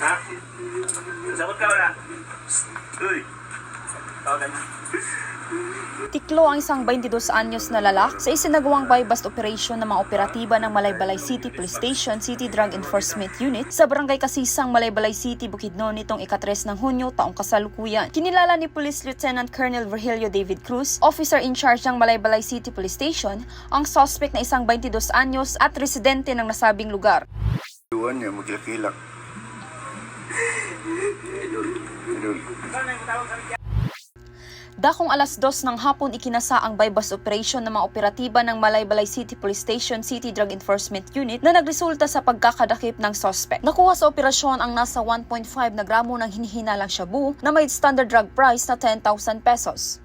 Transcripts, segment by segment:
Ha? Sagot ka wala? Uy. Tawagan. Tiklo ang isang 22 anyos na lalak sa isinagawang buy-bust operation ng mga operatiba ng Malaybalay City Police Station City Drug Enforcement Unit sa Barangay Kasisang, Malaybalay City, Bukidnon nitong ikatres ng Hunyo taong kasalukuyan. Kinilala ni Police Lieutenant Colonel Virgilio David Cruz, officer in charge ng Malaybalay City Police Station, ang suspect na isang 22 anyos at residente ng nasabing lugar. Tuwan niya, maglakilak. Dakong alas dos ng hapon ikinasa ang buy-bust operation ng mga operatiba ng Malaybalay City Police Station City Drug Enforcement Unit na nagresulta sa pagkakadakip ng suspect. Nakuha sa operasyon ang nasa 1.5 na gramo ng hinihinalang shabu na may standard drug price na 10,000 pesos.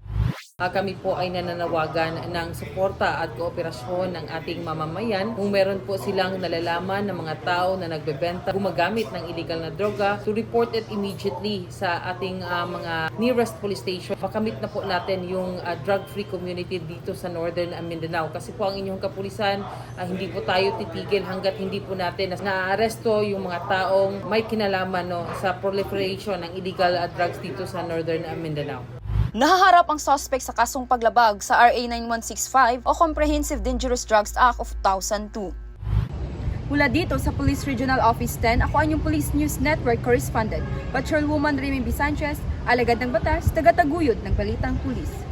Ah, kami po ay nananawagan ng suporta at kooperasyon ng ating mamamayan kung meron po silang nalalaman ng mga tao na nagbebenta, gumagamit ng illegal na droga, to report it immediately sa ating ah, mga nearest police station. Makamit na po natin yung ah, drug-free community dito sa Northern Mindanao. Kasi po ang inyong kapulisan, ah, hindi po tayo titigil hanggat hindi po natin na-aresto yung mga taong may kinalaman no, sa proliferation ng illegal ah, drugs dito sa Northern Mindanao. Nahaharap ang suspect sa kasong paglabag sa RA 9165 o Comprehensive Dangerous Drugs Act of 2002. Mula dito sa Police Regional Office 10, ako ang inyong Police News Network correspondent, Patrolwoman Remy B. Sanchez, alagad ng batas, tagataguyod ng Balitang Pulis.